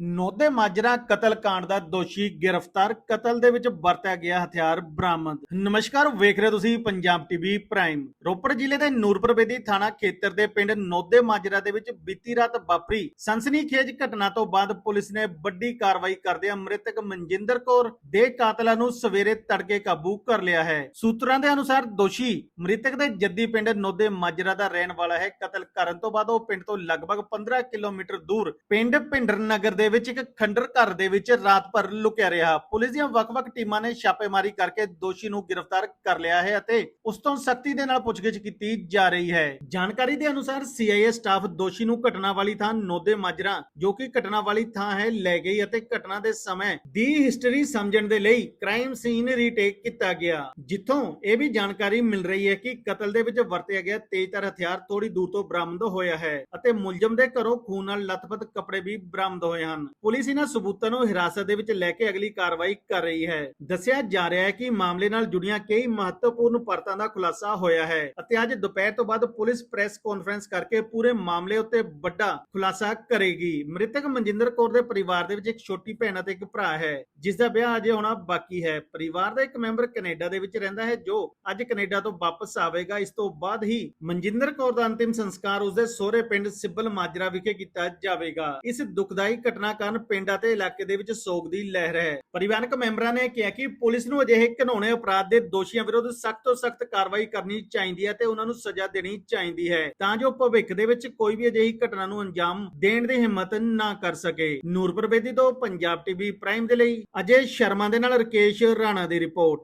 ਨੋਦੇ ਮਾਜਰਾ ਕਤਲ ਕਾਂਡ ਦਾ ਦੋਸ਼ੀ ਗ੍ਰਿਫਤਾਰ, ਕਤਲ ਦੇ ਵਿੱਚ ਵਰਤਿਆ ਗਿਆ ਹਥਿਆਰ ਬਰਾਮਦ। ਨਮਸਕਾਰ, ਵੇਖ ਰਹੇ ਤੁਸੀਂ ਪੰਜਾਬ ਟੀਵੀ ਪ੍ਰਾਈਮ। ਰੋਪੜ ਜ਼ਿਲ੍ਹੇ ਦੇ ਨੂਰਪੁਰ ਬੇਦੀ ਥਾਣਾ ਖੇਤਰ ਦੇ ਪਿੰਡ ਨੋਦੇ ਮਾਜਰਾ ਦੇ ਵਿੱਚ ਬੀਤੀ ਰਾਤ ਵਾਪਰੀ ਸਨਸਨੀਖੇਜ ਘਟਨਾ ਤੋਂ ਬਾਅਦ ਪੁਲਿਸ ਨੇ ਵੱਡੀ ਕਾਰਵਾਈ ਕਰਦਿਆਂ ਮ੍ਰਿਤਕ ਮਨਜਿੰਦਰ ਕੌਰ ਦੇ ਕਾਤਲਾਂ ਨੂੰ ਸਵੇਰੇ ਤੜਕੇ ਕਾਬੂ ਕਰ ਲਿਆ ਹੈ। ਸੂਤਰਾਂ ਦੇ ਅਨੁਸਾਰ ਦੋਸ਼ੀ ਮ੍ਰਿਤਕ ਦੇ ਜੱਦੀ ਪਿੰਡ ਨੋਦੇ ਮਾਜਰਾ ਦਾ ਰਹਿਣ ਵਾਲਾ ਹੈ। ਕਤਲ ਕਰਨ ਤੋਂ ਬਾਅਦ ਉਹ ਪਿੰਡ ਤੋਂ ਲਗਭਗ 15 ਕਿਲੋਮੀਟਰ ਦੂਰ ਪਿੰਡ ਭਿੰਡਰ ਨਗਰ ਦੇ ਵਿੱਚ ਇੱਕ ਖੰਡਰ ਘਰ ਦੇ ਵਿੱਚ ਰਾਤ ਭਰ ਲੁਕਿਆ ਰਿਹਾ। ਪੁਲਿਸ ਦੀਆਂ ਵੱਖ-ਵੱਖ ਟੀਮਾਂ ਨੇ ਛਾਪੇਮਾਰੀ ਕਰਕੇ ਦੋਸ਼ੀ ਨੂੰ ਗ੍ਰਿਫਤਾਰ ਕਰ ਲਿਆ ਹੈ ਅਤੇ ਉਸ ਤੋਂ ਸਖਤੀ ਦੇ ਨਾਲ ਪੁੱਛਗਿੱਛ ਕੀਤੀ ਜਾ ਰਹੀ ਹੈ। ਜਾਣਕਾਰੀ ਦੇ ਅਨੁਸਾਰ ਸੀਆਈਏ ਸਟਾਫ ਦੋਸ਼ੀ ਨੂੰ ਘਟਨਾ ਵਾਲੀ ਥਾਂ ਨੋਦੇ ਮਾਜਰਾ, ਜੋ ਕਿ ਘਟਨਾ ਵਾਲੀ ਥਾਂ ਹੈ, ਲੈ ਗਈ ਅਤੇ ਘਟਨਾ ਦੇ ਸਮੇਂ ਦੀ ਹਿਸਟਰੀ ਸਮਝਣ ਦੇ ਲਈ ਕ੍ਰਾਈਮ ਸੀਨ ਰੀਟੇਕ ਕੀਤਾ ਗਿਆ। ਜਿੱਥੋਂ ਇਹ ਵੀ ਜਾਣਕਾਰੀ ਮਿਲ ਰਹੀ ਹੈ ਕਿ ਕਤਲ ਦੇ ਵਿੱਚ ਵਰਤਿਆ ਗਿਆ ਤੇਜ਼ਧਾਰ ਹਥਿਆਰ ਥੋੜੀ ਦੂਰ ਤੋਂ ਬਰਾਮਦ ਹੋਇਆ ਹੈ ਅਤੇ ਮੁਲਜ਼ਮ ਦੇ ਘਰੋਂ ਖੂਨ ਨਾਲ ਲੱਥਪੱਥ ਕੱਪੜੇ ਵੀ ਬਰਾਮਦ ਹੋਏ ਹਨ। ਪੁਲਿਸ ਇਹਨਾਂ ਸਬੂਤਾਂ ਨੂੰ ਹਿਰਾਸਤ ਦੇ ਵਿੱਚ ਲੈ ਕੇ ਅਗਲੀ ਕਾਰਵਾਈ ਕਰ ਰਹੀ ਹੈ। ਦੱਸਿਆ ਜਾ ਰਿਹਾ ਹੈ ਕਿ ਮਾਮਲੇ ਨਾਲ ਜੁੜੀਆਂ ਕਈ ਮਹੱਤਵਪੂਰਨ ਪਰਤਾਂ ਦਾ ਖੁਲਾਸਾ ਹੋਇਆ ਹੈ ਅਤੇ ਅੱਜ ਦੁਪਹਿਰ ਤੋਂ ਬਾਅਦ ਪੁਲਿਸ ਪ੍ਰੈਸ ਕਾਨਫਰੰਸ ਕਰਕੇ ਪੂਰੇ ਮਾਮਲੇ ਉੱਤੇ ਵੱਡਾ ਖੁਲਾਸਾ ਕਰੇਗੀ। ਮ੍ਰਿਤਕ ਮਨਜਿੰਦਰ ਕੌਰ ਦੇ ਪਰਿਵਾਰ ਦੇ ਵਿੱਚ ਇੱਕ ਛੋਟੀ ਭੈਣ ਅਤੇ ਇੱਕ ਭਰਾ ਹੈ, ਜਿਸ ਦਾ ਵਿਆਹ ਅਜੇ ਹੋਣਾ ਬਾਕੀ ਹੈ। ਪਰਿਵਾਰ ਦਾ ਇੱਕ ਮੈਂਬਰ ਕੈਨੇਡਾ ਦੇ ਵਿੱਚ ਰਹਿੰਦਾ ਹੈ, ਜੋ ਅੱਜ ਕੈਨੇਡਾ ਤੋਂ ਵਾਪਸ ਆਵੇਗਾ। ਇਸ ਤੋਂ ਬਾਅਦ ਹੀ ਮਨਜਿੰਦਰ ਕੌਰ ਦਾ ਅੰਤਿਮ ਸੰਸਕਾਰ ਉਸਦੇ ਸਹੁਰੇ ਪਿੰਡ ਸਿੱਬਲ ਮਾਜਰਾ ਵਿਖੇ ਕੀਤਾ ਜਾਵੇਗਾ। ਇਸ ਦੁਖਦਾਈ ਘਟਨਾ ਘਟਨਾ ਕਾਰਨ ਪਿੰਡ ਅਤੇ ਇਲਾਕੇ ਦੇ ਵਿੱਚ ਸੋਗ ਦੀ ਲਹਿਰ ਹੈ। ਪਰਿਵਾਰਕ ਮੈਂਬਰਾਂ ਨੇ ਕਿਹਾ ਕਿ ਪੁਲਿਸ ਨੂੰ ਅਜਿਹੇ ਘਿਨੌਣੇ ਅਪਰਾਧ ਦੇ ਦੋਸ਼ੀਆਂ ਵਿਰੁੱਧ ਸਖਤ ਤੋਂ ਸਖਤ ਕਾਰਵਾਈ ਕਰਨੀ ਚਾਹੀਦੀ ਹੈ ਤੇ ਉਹਨਾਂ ਨੂੰ ਸਜ਼ਾ ਦੇਣੀ ਚਾਹੀਦੀ ਹੈ ਤਾਂ ਜੋ ਭਵਿੱਖ ਦੇ ਵਿੱਚ ਕੋਈ ਵੀ ਅਜਿਹੀ ਘਟਨਾ ਨੂੰ ਅੰਜਾਮ ਦੇਣ ਦੀ ਹਿੰਮਤ ਨਾ ਕਰ ਸਕੇ। ਨੂਰਪੁਰ ਬੇਦੀ ਤੋਂ ਪੰਜਾਬ ਟੀਵੀ ਪ੍ਰਾਈਮ ਦੇ ਲਈ ਅਜੇ ਸ਼ਰਮਾ ਦੇ ਨਾਲ ਰਕੇਸ਼ ਰਾਣਾ ਦੀ ਰਿਪੋਰਟ।